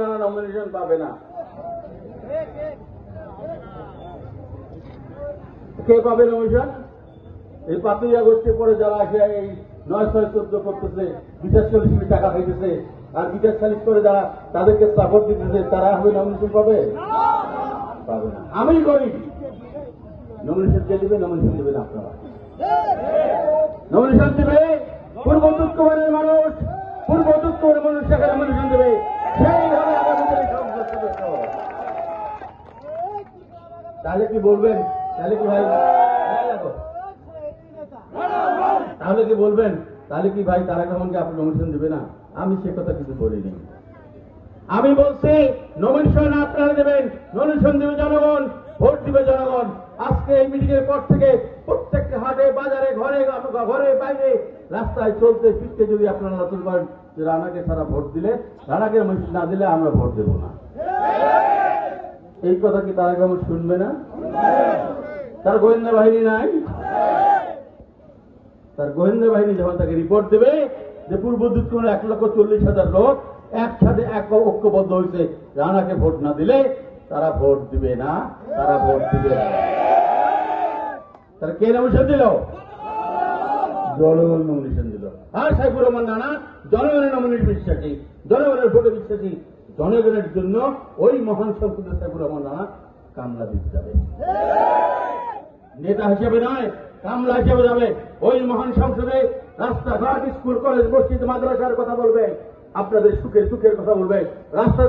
Rana nomination পাবে না। কে পাবে নমিনেশন এই পাতুরিয়া গোষ্ঠীর পরে যারা আসে, এই নয় ছয় চোদ্দ করতেছে বিশেষ চল্লিশ কোটি টাকা খাইতেছে, আর বিদেশ সালিশ করে যারা তাদেরকে সাপোর্ট দিতেছে, তারা হবে নমিনেশন পাবে? পাবে না। আমি করি। নমিনেশন কে দিবে? নমিনেশন দেবেন আপনারা। নমিনেশন দেবে। পূর্ব দুঃখবানের মানুষ, পূর্ব দুঃখের মানুষ সেখানে নমিনেশন দেবে সেইভাবে আগামী দিনে সংসদ সদস্য তাহলে কি বলবেন? তাহলে কি ভাই তাহলে কি বলবেন? তাহলে কি ভাই তারা রহমানকে আপনি নমিনেশন দেবে না? আমি সে কথা কিছু বলিনি। আমি বলছি নমিনেশন আপনারা দেবেন। নমিনেশন দেবে জনগণ, ভোট দিবে জনগণ। আজকে এই মিটিং এর পর থেকে প্রত্যেকটা হাটে, বাজারে, ঘরে ঘরে, বাইরে, রাস্তায় চলতে, ফিরতে যদি আপনারা নতুন করেন যে রানাকে সারা ভোট দিলে, রানাকে না দিলে আমরা ভোট দেবো না। এই কথা কি তারা কেমন শুনবে না? তার গোয়েন্দা বাহিনী নাই? তার গোয়েন্দা বাহিনী যখন তাকে রিপোর্ট দেবে যে পূর্ব দুঃখের এক লক্ষ চল্লিশ হাজার লোক একসাথে এক ঐক্যবদ্ধ হয়েছে, রানাকে ভোট না দিলে তারা ভোট দিবে না, তারা ভোট দিবে না। তারা কে নমিনেশন দিল? জনগণ নমিনেশন দিল। আর সাইফুর রহমান রানা, জনগণের নমিনেশন বিশ্বাসী, জনগণের ভোটে বিশ্বাসী জনগণের জন্য ওই মহান সংসদের ঠাকুর আমার নানা কামলা দিতে যাবে। নেতা হিসেবে নয়, কামলা হিসেবে যাবে। ওই মহান সংসদে রাস্তাঘাট, স্কুল, কলেজ, মসজিদ, মাদ্রাসার কথা বলবে। আপনাদের সুখের দুঃখের কথা বলবে। রাস্তা